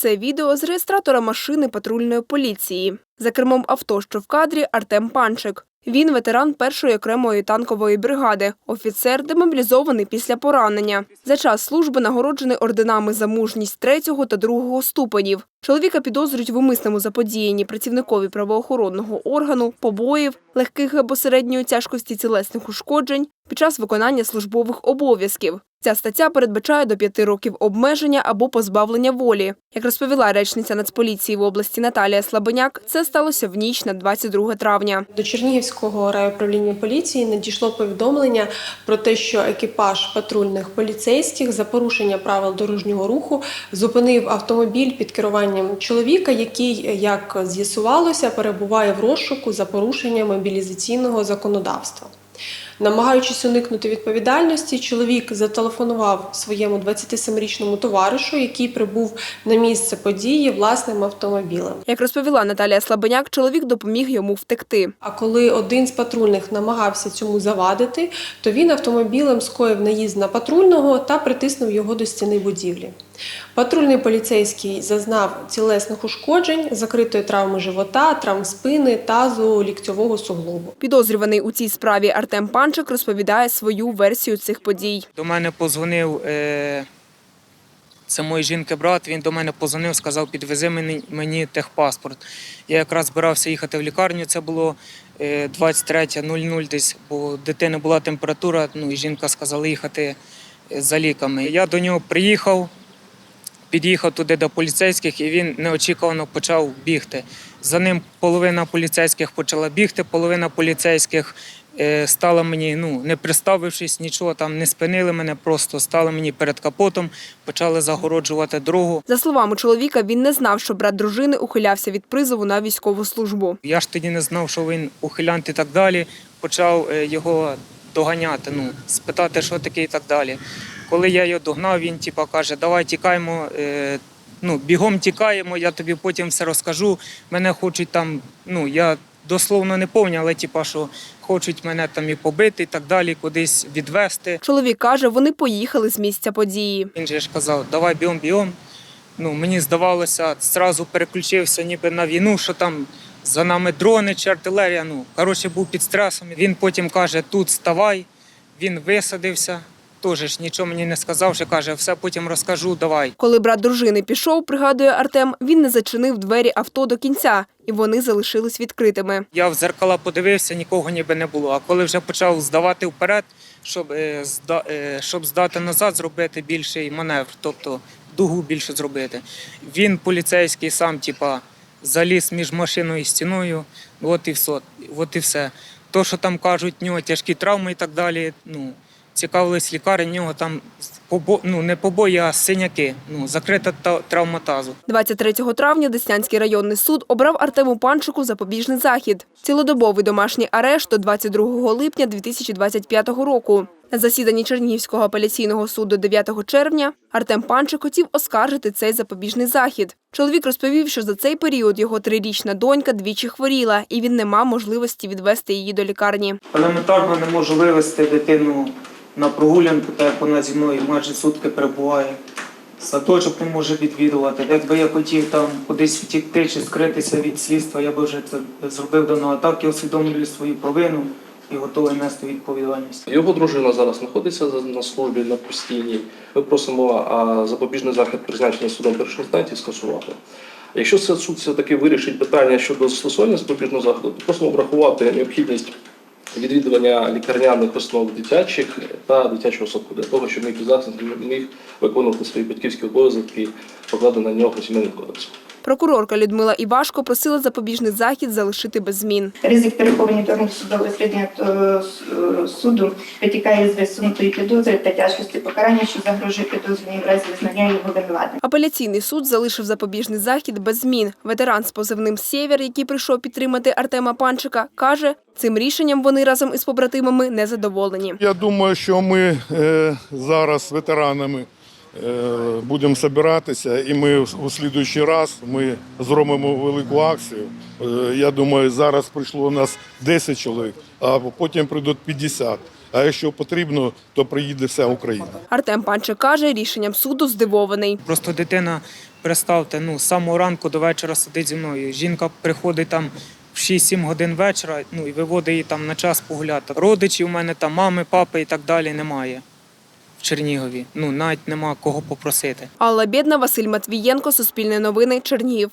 Це відео з реєстратора машини патрульної поліції. За кермом авто, що в кадрі, Артем Панчик. Він ветеран першої окремої танкової бригади, офіцер, демобілізований після поранення. За час служби нагороджений орденами за мужність третього та другого ступенів. Чоловіка підозрюють в умисному заподіянні працівникові правоохоронного органу, побоїв, легких або середньої тяжкості тілесних ушкоджень під час виконання службових обов'язків. Ця стаття передбачає до п'яти років обмеження або позбавлення волі. Як розповіла речниця Нацполіції в області Наталія Слабеняк, це сталося в ніч на 22 травня. До Чернігівського райуправління поліції надійшло повідомлення про те, що екіпаж патрульних поліцейських за порушення правил дорожнього руху зупинив автомобіль під керуванням чоловіка, який, як з'ясувалося, перебуває в розшуку за порушення мобілізаційного законодавства. Намагаючись уникнути відповідальності, чоловік зателефонував своєму 27-річному товаришу, який прибув на місце події власним автомобілем. Як розповіла Наталія Слабеняк, чоловік допоміг йому втекти. А коли один з патрульних намагався цьому завадити, то він автомобілем скоїв наїзд на патрульного та притиснув його до стіни будівлі. Патрульний поліцейський зазнав тілесних ушкоджень, закритої травми живота, травм спини, тазу, ліктьового суглобу. Підозрюваний у цій справі Артем Панчик розповідає свою версію цих подій. До мене позвонив е, це моєї жінки брат. Він до мене позвонив, сказав, підвези мені, мені техпаспорт. Я якраз збирався їхати в лікарню. Це було е, 23.00 десь, бо дитини була температура. Ну і жінка сказала їхати е, за ліками. Я до нього приїхав. Під'їхав туди до поліцейських, і він неочікувано почав бігти. За ним половина поліцейських почала бігти, половина поліцейських е, стала мені, ну не приставившись, нічого там не спинили мене, просто стали мені перед капотом, почали загороджувати дорогу. За словами чоловіка, він не знав, що брат дружини ухилявся від призову на військову службу. Я ж тоді не знав, що він ухилянт і так далі. Почав е, його доганяти, ну, спитати, що таке і так далі. Коли я його догнав, він типа каже, давай тікаємо, е, ну, бігом тікаємо, я тобі потім все розкажу. Мене хочуть там, ну я дословно не пам'ятаю, але типа, що хочуть мене там і побити, і так далі, кудись відвести. Чоловік каже, вони поїхали з місця події. Він же ж казав, давай бігом, бігом. Ну, мені здавалося, зразу переключився ніби на війну, що там за нами дрони чи артилерія. Ну, коротше, був під стресом. Він потім каже, тут ставай. Він висадився. Теж ж нічого мені не сказав, що каже, все потім розкажу, давай. Коли брат дружини пішов, пригадує Артем, він не зачинив двері авто до кінця, і вони залишились відкритими. Я в зеркала подивився, нікого ніби не було. А коли вже почав здавати вперед, щоб, е, е, щоб здати назад, зробити більший маневр, тобто дугу більше зробити. Він поліцейський сам, типа, заліз між машиною і стіною, от і все. От і все. То, що там кажуть, в нього тяжкі травми і так далі. Ну, цікавились лікарі, в нього там побо, ну, не побої, а синяки, ну, закрита та- травма тазу. 23 травня Деснянський районний суд обрав Артему Панчику запобіжний захід. Цілодобовий домашній арешт до 22 липня 2025 року. На засіданні Чернігівського апеляційного суду 9 червня Артем Панчик хотів оскаржити цей запобіжний захід. Чоловік розповів, що за цей період його трирічна донька двічі хворіла, і він не мав можливості відвести її до лікарні. Елементарно не можу вивезти дитину на прогулянку, так як вона зі мною майже сутки перебуває. Садочок не може відвідувати. Якби я хотів там кудись втікти чи скритися від слідства, я би вже це зробив давно. А так я усвідомлюю свою провину і готовий нести відповідальність. Його дружина зараз знаходиться на службі на постійній. Ми просимо а, запобіжний захід призначений судом першої інстанції скасувати. Якщо це суд все-таки вирішить питання щодо застосування запобіжного заходу, то просимо врахувати необхідність відвідування лікарняних основ дитячих та дитячого садку для того, щоб мій захист міг виконувати свої батьківські обов'язки, покладені на нього сімейним кодексом. Прокурорка Людмила Івашко просила запобіжний захід залишити без змін. Ризик переховування до судового слідання е, е, суду витікає з висунутої підозри та тяжкості покарання, що загрожує підозрюваній в разі визнання його винуватим. Апеляційний суд залишив запобіжний захід без змін. Ветеран з позивним «Сєвєр», який прийшов підтримати Артема Панчика, каже, цим рішенням вони разом із побратимами не задоволені. Я думаю, що ми е, зараз з ветеранами Е, будемо збиратися, і ми у слідуючий раз ми зробимо велику акцію. Е, я думаю, зараз прийшло у нас 10 чоловік, а потім прийдуть 50. А якщо потрібно, то приїде вся Україна. Артем Панче каже, рішенням суду здивований. Просто дитина представте, ну з самого ранку до вечора сидить зі мною. Жінка приходить там. 6-7 годин вечора, ну і виводить її там на час погуляти. Родичі у мене там мами, папи і так далі немає. Чернігові. Ну навіть нема кого попросити. Алла бідна, Василь Матвієнко, Суспільне новини, Чернігів.